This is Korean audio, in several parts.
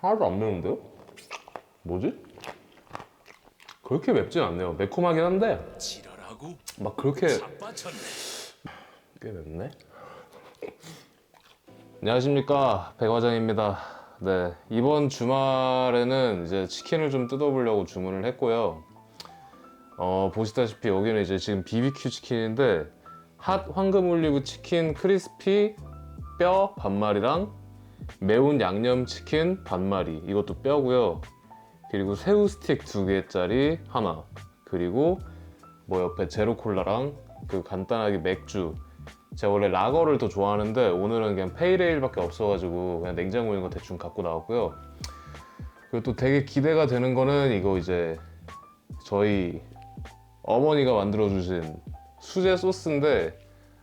하나도 안 매운데요? 뭐지? 그렇게 맵진 않네요. 매콤하긴 한데 지랄하고 막 그렇게. 꽤 맵네. 안녕하십니까 백화장입니다. 네 이번 주말에는 이제 치킨을 좀 뜯어보려고 주문을 했고요. 어 보시다시피 여기는 이제 지금 BBQ 치킨인데 핫 황금 올리브 치킨 크리스피 뼈 반마리랑 매운 양념 치킨 반마리 이것도 뼈고요. 그리고 새우 스틱 두 개짜리 하나. 그리고 뭐 옆에 제로 콜라랑 그 간단하게 맥주. 제가 원래 라거를 더 좋아하는데 오늘은 그냥 페이레일밖에 없어가지고 그냥 냉장고에 있는 거 대충 갖고 나왔고요. 그리고 또 되게 기대가 되는 거는 이거 이제 저희 어머니가 만들어 주신 수제 소스인데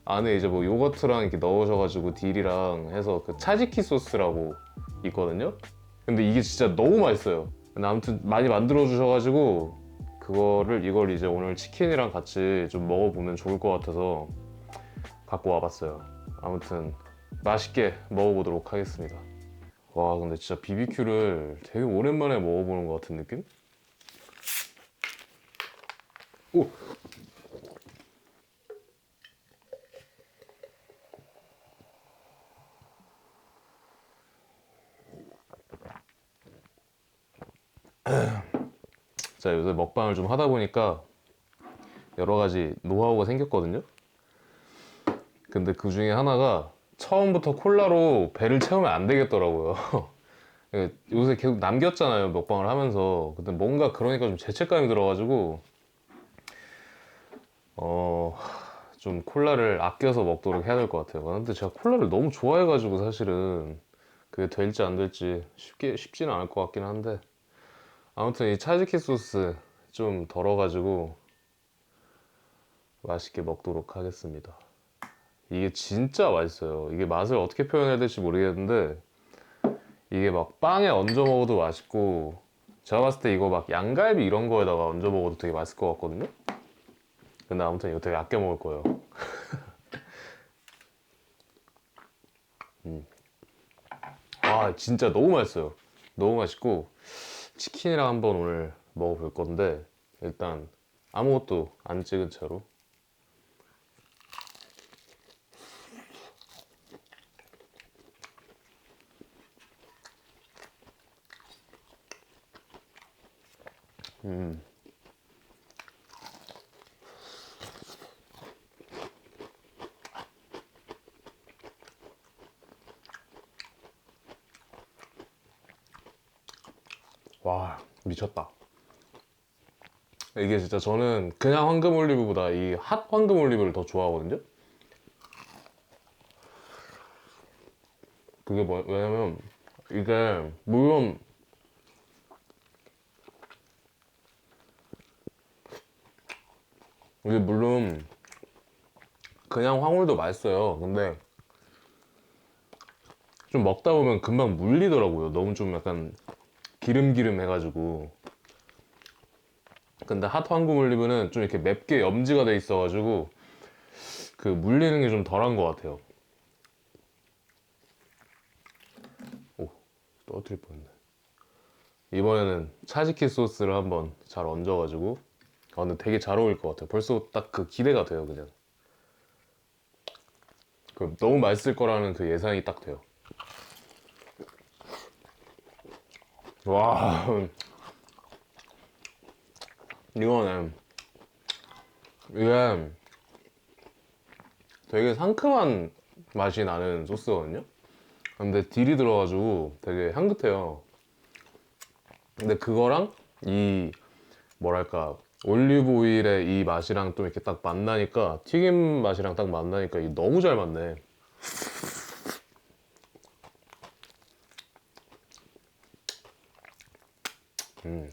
안에 이제 뭐 요거트랑 이렇게 넣으셔가지고 딜이랑 해서 그 차지키 소스라고 있거든요 근데 이게 진짜 너무 맛있어요 근데 아무튼 많이 만들어 주셔가지고 그거를 이걸 이제 오늘 치킨이랑 같이 좀 먹어보면 좋을 것 같아서 갖고 와봤어요. 아무튼 맛있게 먹어보도록 하겠습니다. 와 근데 진짜 BBQ를 되게 오랜만에 먹어보는 것 같은 느낌? 오! 자 요새 먹방을 좀 하다 보니까 여러 가지 노하우가 생겼거든요. 근데 그 중에 하나가 처음부터 콜라로 배를 채우면 안 되겠더라고요. 요새 계속 남겼잖아요, 먹방을 하면서. 근데 뭔가 그러니까 좀 죄책감이 들어가지고, 어, 좀 콜라를 아껴서 먹도록 해야 될 것 같아요. 근데 제가 콜라를 너무 좋아해가지고 사실은 그게 될지 안 될지 쉽게, 쉽지는 않을 것 같긴 한데. 아무튼 이 차지키 소스 좀 덜어가지고 맛있게 먹도록 하겠습니다. 이게 진짜 맛있어요. 이게 맛을 어떻게 표현해야 될지 모르겠는데 이게 막 빵에 얹어 먹어도 맛있고 제가 봤을 때 이거 막 양갈비 이런 거에다가 얹어 먹어도 되게 맛있을 것 같거든요. 근데 아무튼 이거 되게 아껴 먹을 거예요. 음. 아 진짜 너무 맛있어요. 너무 맛있고 치킨이랑 한번 오늘 먹어볼 건데 일단 아무것도 안 찍은 채로 음. 와 미쳤다. 이게 진짜 저는 그냥 황금 올리브보다 이 핫 황금 올리브를 더 좋아하거든요. 그게 뭐 왜냐면 이게 물론 이게 물론 그냥 황홀도 맛있어요. 근데 좀 먹다 보면 금방 물리더라고요. 너무 좀 약간 기름기름 해가지고. 근데 핫 황금 올리브는 좀 이렇게 맵게 염지가 돼 있어가지고 그 물리는 게 좀 덜한 것 같아요. 오, 떨어뜨릴 뻔했네. 이번에는 차지키 소스를 한번 잘 얹어가지고 아, 근데 되게 잘 어울릴 것 같아요. 벌써 딱 그 기대가 돼요, 그냥. 그 너무 맛있을 거라는 그 예상이 딱 돼요. 와, 이거는 이게 되게 상큼한 맛이 나는 소스거든요. 근데 딜이 들어가지고 되게 향긋해요. 근데 그거랑 이 뭐랄까 올리브 오일의 이 맛이랑 또 이렇게 딱 만나니까 튀김 맛이랑 딱 만나니까 이게 너무 잘 맞네. 음.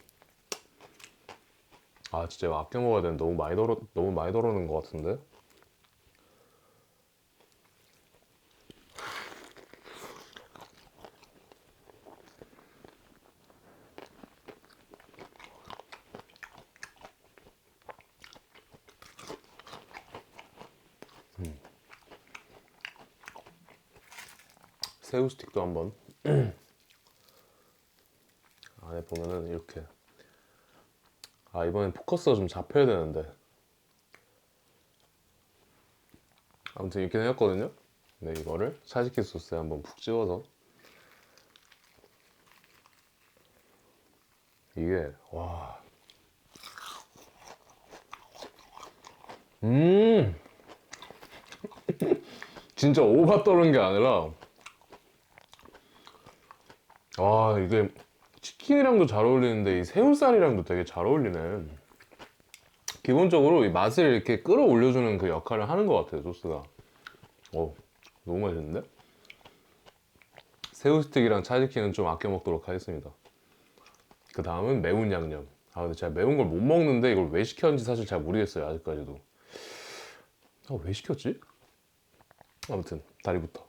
아 진짜 이거 아껴 먹어야 되는데 너무 많이 덜어 너무 많이 덜어는 것 같은데. 새우 스틱도 한번 보면은 이렇게. 아 이번엔 포커스가 좀 잡혀야 되는데. 아무튼 이렇게 생겼거든요. 네 이거를 차지키 소스에 한번 푹 찍어서. 이게 와. 음. 진짜 오바 떠는 게 아니라. 와 이게 치킨이랑도 잘 어울리는데 이 새우살이랑도 되게 잘 어울리네 기본적으로 이 맛을 이렇게 끌어올려주는 그 역할을 하는 것 같아요 소스가. 오 너무 맛있는데? 새우 스틱이랑 차지키는 좀 아껴 먹도록 하겠습니다. 그 다음은 매운 양념. 아 근데 제가 매운 걸 못 먹는데 이걸 왜 시켰는지 사실 잘 모르겠어요 아직까지도. 아 왜 시켰지? 아무튼 다리부터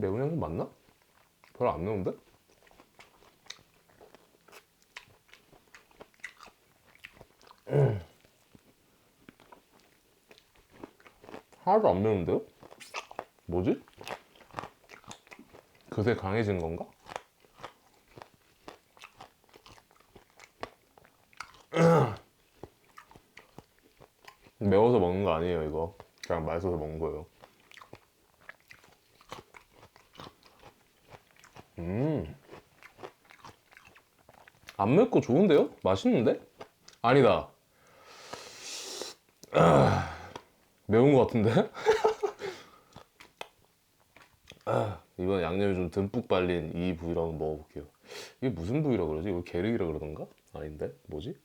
매운 양념 맞나? 별로 안 매운데? 하나도 안 매운데요? 뭐지? 그새 강해진 건가? 매워서 먹는 거 아니에요 이거 그냥 맛있어서 먹는 거예요 음. 안 맵고 좋은데요? 맛있는데? 아니다. 아, 매운 것 같은데? 아, 이번 양념이 좀 듬뿍 발린 이 부위로 한번 먹어볼게요. 이게 무슨 부위라 그러지? 이거 게르기라 그러던가? 아닌데? 뭐지?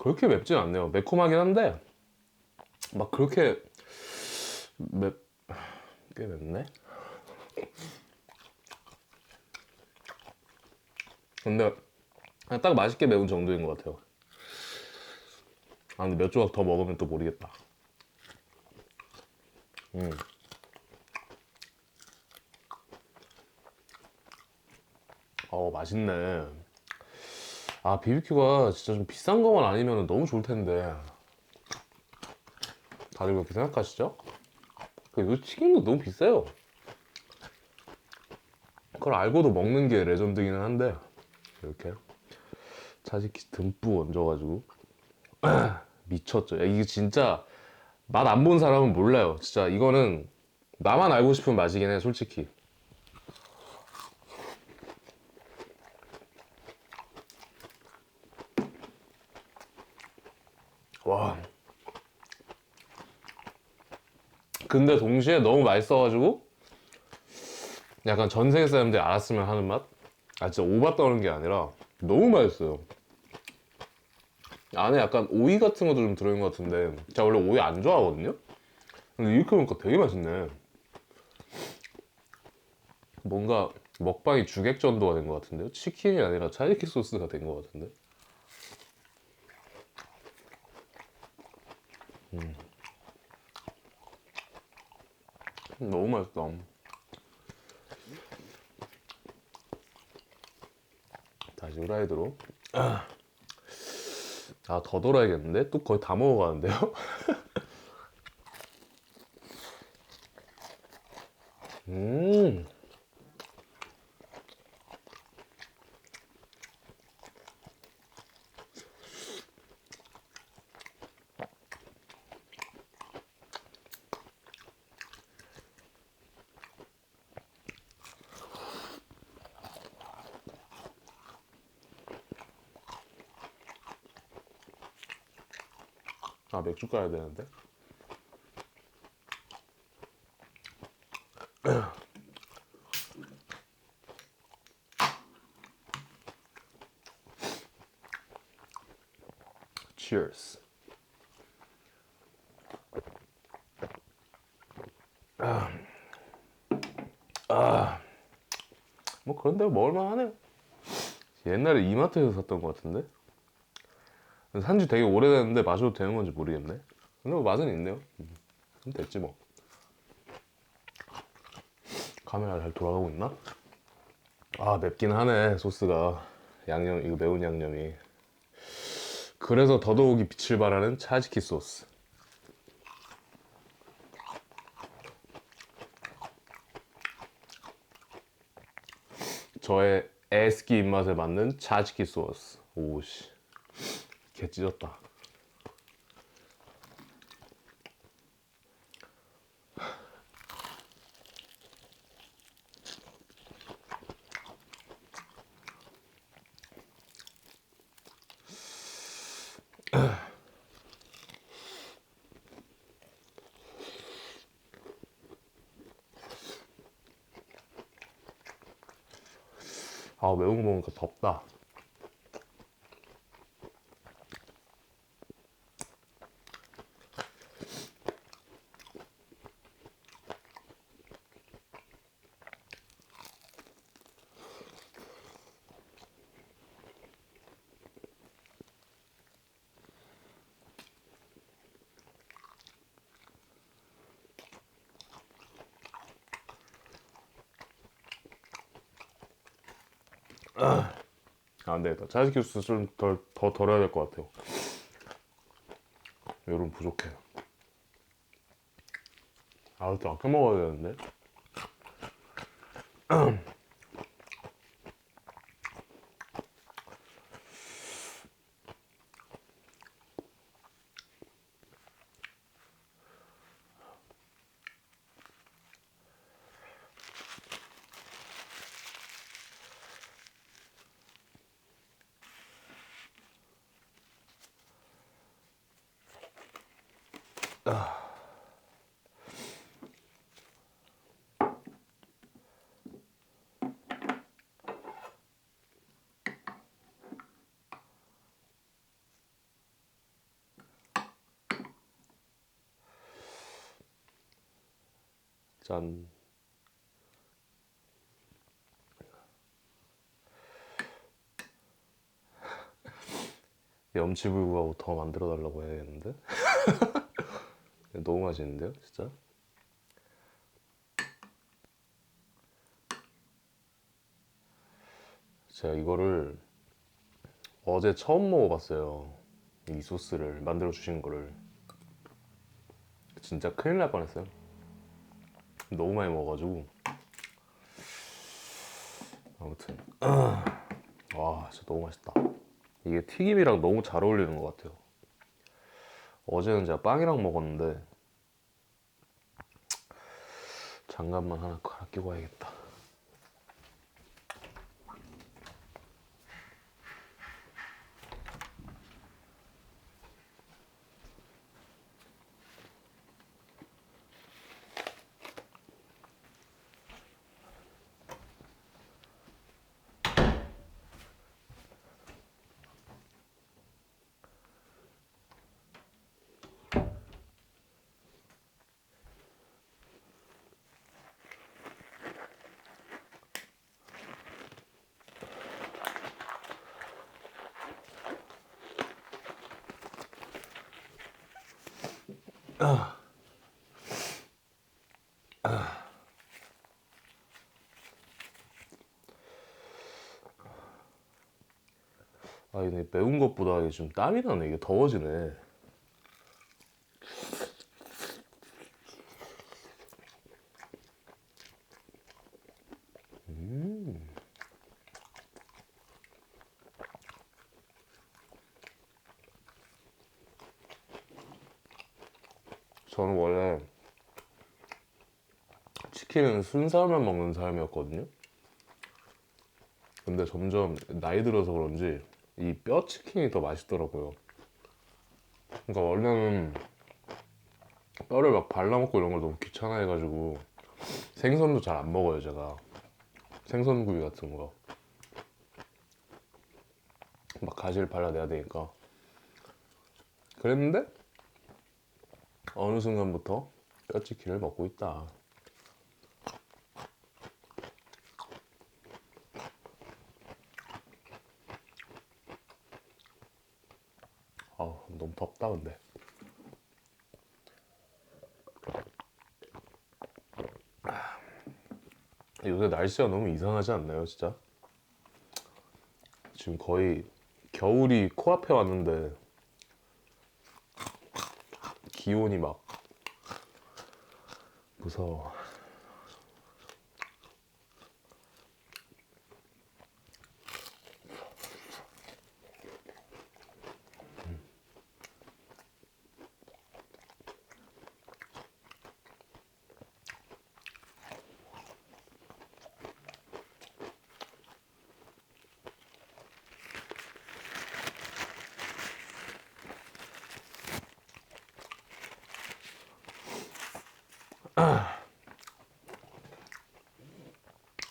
그렇게 맵진 않네요. 매콤하긴 한데 막 그렇게 맵... 꽤 맵네? 근데 딱 맛있게 매운 정도인 것 같아요. 아 근데 몇 조각 더 먹으면 또 모르겠다. 음. 어 맛있네. 아 BBQ가 진짜 좀 비싼 거만 아니면 너무 좋을 텐데. 다들 그렇게 생각하시죠? 그 치킨도 너무 비싸요. 그걸 알고도 먹는 게 레전드기는 한데 이렇게 차지키 듬뿍 얹어가지고 미쳤죠. 야, 이게 진짜 맛 안 본 사람은 몰라요. 진짜 이거는 나만 알고 싶은 맛이긴 해 솔직히 와. 근데 동시에 너무 맛있어가지고 약간 전 세계 사람들이 알았으면 하는 맛? 아 진짜 오바 떠는 게 아니라 너무 맛있어요. 안에 약간 오이 같은 것도 좀 들어있는 것 같은데 제가 원래 오이 안 좋아하거든요? 근데 이렇게 먹으니까 되게 맛있네. 뭔가 먹방이 주객전도가 된 것 같은데요? 치킨이 아니라 차이키 소스가 된 것 같은데? 너무 맛있다. 다시 후라이드로. 아, 더 돌아야겠는데? 또 거의 다 먹어가는데요? 음. 아, 맥주 까야 되는데. Cheers. 아, 아, 뭐 그런데 먹을만 하네요. 옛날에 이마트에서 샀던 것 같은데 산지 되게 오래됐는데 마셔도 되는 건지 모르겠네. 근데 뭐 맛은 있네요. 음, 그럼 됐지 뭐. 카메라 잘 돌아가고 있나? 아 맵긴 하네 소스가 양념 이거 매운 양념이. 그래서 더더욱이 빛을 발하는 차지키 소스. 저의 애스키 입맛에 맞는 차지키 소스. 오씨, 개 찢었다. 아 매운 거 먹으니까 덥다. 안 되겠다. 차지키 소스 좀더 덜어야 될 것 같아요. 여름 부족해요. 아, 또 아껴 먹어야 되는데. 짠. 염치불구하고 더 만들어 달라고 해야겠는데? 너무 맛있는데요, 진짜? 제가 이거를 어제 처음 먹어봤어요. 이 소스를 만들어 주신 거를 진짜 큰일 날 뻔했어요. 너무 많이 먹어가지고 아무튼 와 진짜 너무 맛있다. 이게 튀김이랑 너무 잘 어울리는 것 같아요. 어제는 제가 빵이랑 먹었는데 장갑만 하나, 하나 끼고 와야겠다. 아 근데 매운 것보다 이게 좀 땀이 나네. 이게 더워지네. 음. 저는 원래 치킨은 순살만 먹는 사람이었거든요. 근데 점점 나이 들어서 그런지 이 뼈 치킨이 더 맛있더라고요. 그러니까 원래는 뼈를 막 발라먹고 이런 걸 너무 귀찮아해가지고 생선도 잘 안 먹어요 제가 생선구이 같은 거 막 가시를 발라내야 되니까 그랬는데 어느 순간부터 뼈치킨을 먹고 있다. 아 너무 덥다 근데. 요새 날씨가 너무 이상하지 않나요, 진짜? 지금 거의 겨울이 코앞에 왔는데 기온이 막 무서워.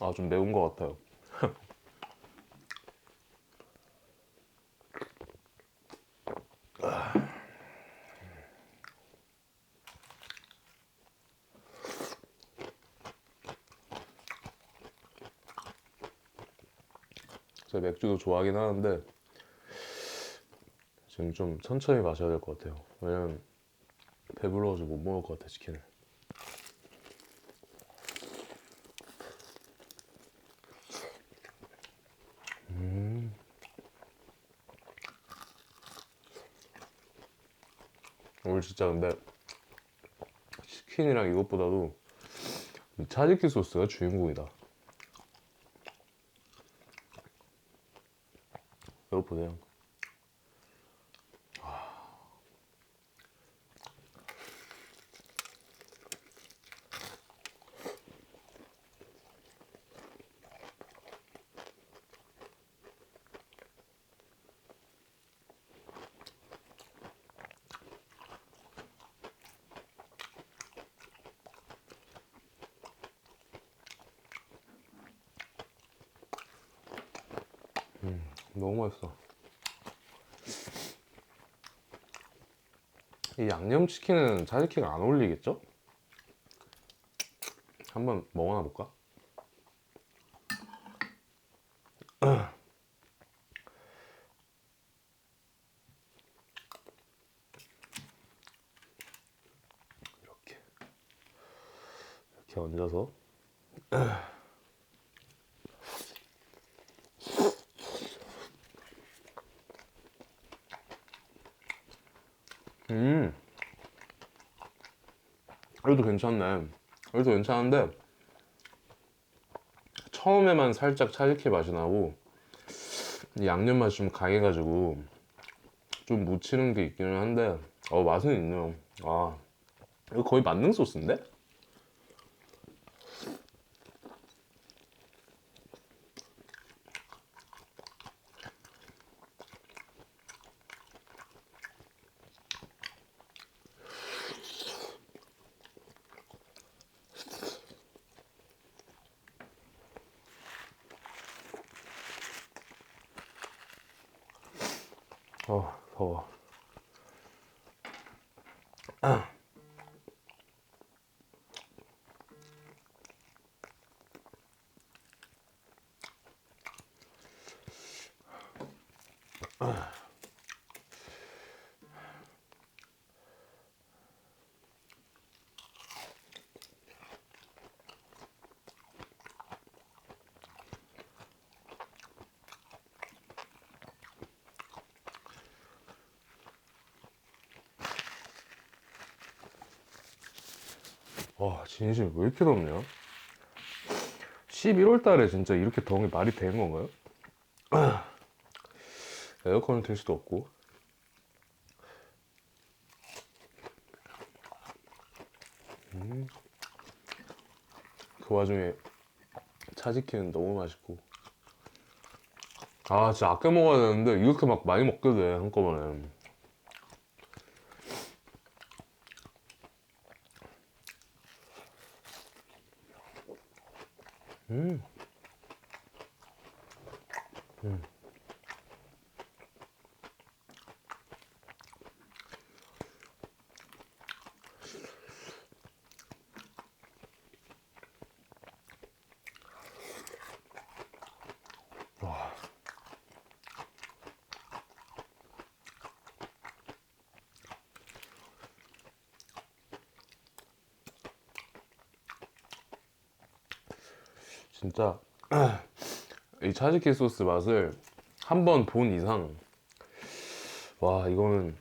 아, 좀 매운 것 같아요. 제가 맥주도 좋아하긴 하는데 지금 좀 천천히 마셔야 될 것 같아요. 왜냐면 배불러서 못 먹을 것 같아 치킨을. 오늘 진짜 근데 치킨이랑 이것보다도 이 차지키 소스가 주인공이다. 이거 보세요. 너무 맛있어. 이 양념치킨은 차지키가 안 어울리겠죠? 한번 먹어나 볼까? 이렇게 이렇게 얹어서 음. 이것도 괜찮네. 이것도 괜찮은데 처음에만 살짝 차지키 맛이 나고 이 양념 맛이 좀 강해가지고 좀 묻히는 게 있기는 한데 어 맛은 있네요. 아 이거 거의 만능 소스인데? 어 더워. 와 진심 왜 이렇게 덥냐? 11월 달에 진짜 이렇게 더운 게 말이 되는 건가요? 에어컨을 틀 수도 없고 음. 그 와중에 차지키는 너무 맛있고 아 진짜 아껴 먹어야 되는데 이렇게 막 많이 먹게 돼 한꺼번에 진짜 이 차즈키 소스 맛을 한 번 본 이상 와 이거는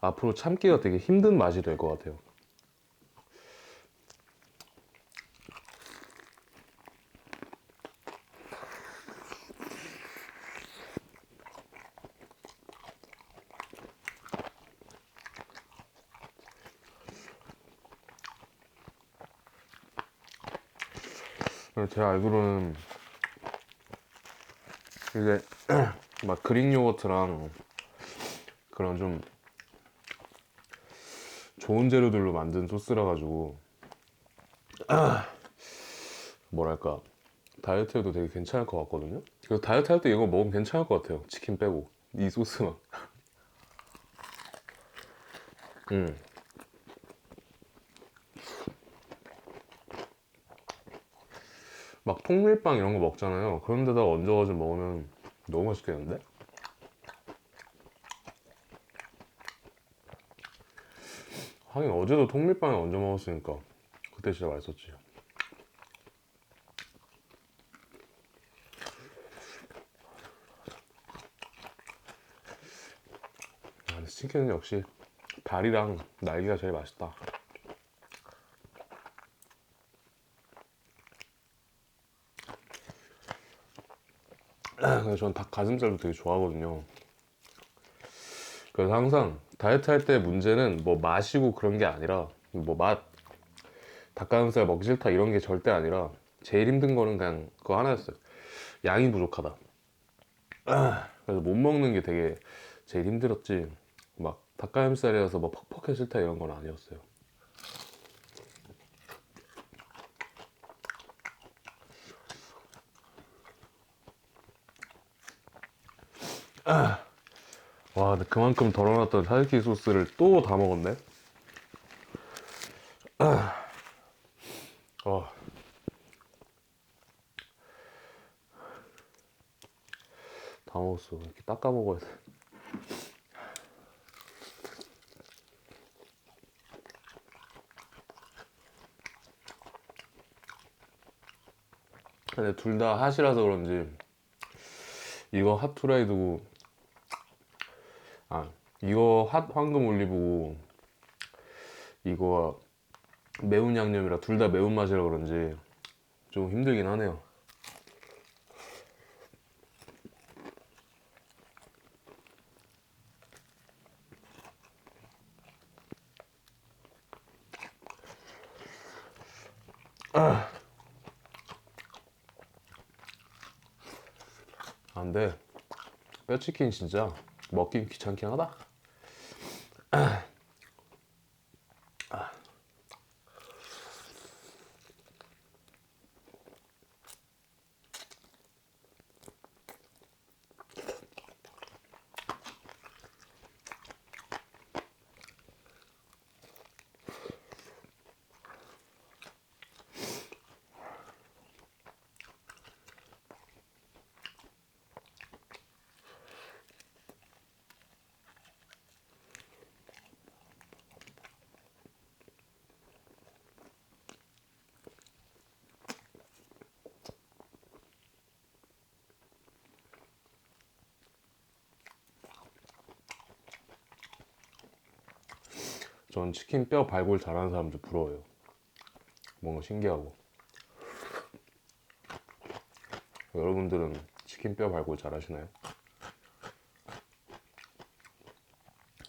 앞으로 참기가 되게 힘든 맛이 될 것 같아요. 제가 알기로는 이게 막 그릭 요거트랑 그런 좀 좋은 재료들로 만든 소스라 가지고 뭐랄까 다이어트에도 되게 괜찮을 것 같거든요. 그래서 다이어트 할 때 이거 먹으면 괜찮을 것 같아요. 치킨 빼고 이 소스만. 음. 통밀빵 이런 거 먹잖아요. 그런 데다가 얹어가지고 먹으면 너무 맛있겠는데? 하긴 어제도 통밀빵에 얹어 먹었으니까 그때 진짜 맛있었지. 아, 치킨은 역시 다리랑 날개가 제일 맛있다. 그래서 전닭 가슴살도 되게 좋아하거든요. 그래서 항상 다이어트 할 때 문제는 뭐 마시고 그런 게 아니라 뭐 맛, 닭가슴살 먹기 싫다 이런 게 절대 아니라 제일 힘든 거는 그냥 그거 하나였어요. 양이 부족하다. 그래서 못 먹는 게 되게 제일 힘들었지. 막 닭가슴살이라서 뭐 퍽퍽해 싫다 이런 건 아니었어요. 와, 그만큼 덜어놨던 타이키 소스를 또 다 먹었네. 아, 어. 다 먹었어. 이렇게 닦아 먹어야 돼. 근데 둘 다 핫이라서 그런지 이거 핫 후라이드고 아 이거 핫 황금 올리브고 이거 매운 양념이라 둘 다 매운 맛이라 그런지 좀 힘들긴 하네요. 아, 근데 뼈치킨 진짜 먹긴 귀찮긴 하다. 전 치킨 뼈 발골 잘하는 사람들 부러워요. 뭔가 신기하고. 여러분들은 치킨 뼈 발골 잘하시나요?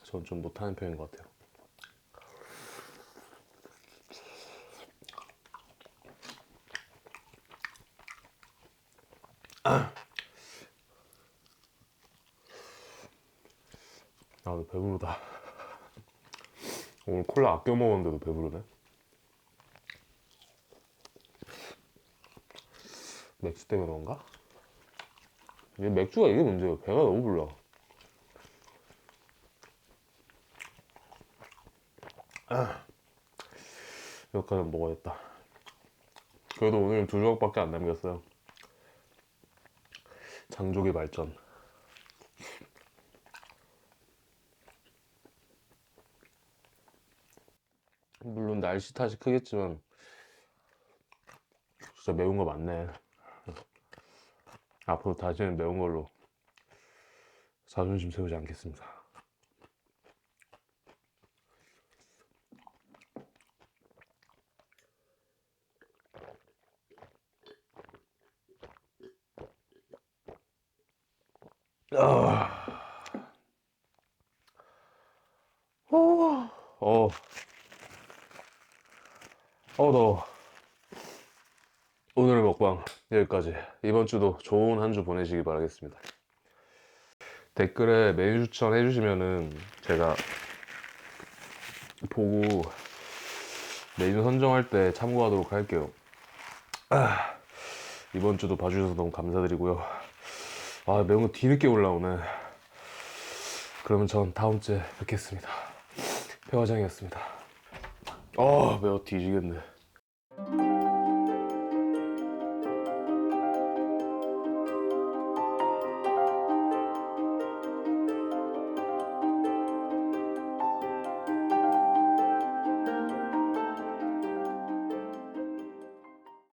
전 좀 못하는 편인 것 같아요. 아, 나 배부르다. 오늘 콜라 아껴 먹었는데도 배부르네. 맥주 때문에 그런가? 이게 맥주가 이게 문제예요. 배가 너무 불러. 아, 여기까지 먹어야겠다. 그래도 오늘 두 조각밖에 안 남겼어요. 장족의 발전. 물론 날씨 탓이 크겠지만 진짜 매운 거 많네. 앞으로 다시는 매운 걸로 자존심 세우지 않겠습니다. 아. 어, 어, 어, 더워. 오늘의 먹방 여기까지. 이번 주도 좋은 한 주 보내시기 바라겠습니다. 댓글에 메뉴 추천 해 주시면은 제가 보고 메뉴 선정할 때 참고하도록 할게요. 아, 이번 주도 봐주셔서 너무 감사드리고요. 아, 매운 거 뒤늦게 올라오네. 그러면 전 다음 주에 뵙겠습니다. 배화장이었습니다. 아, 매워 뒤지겠네.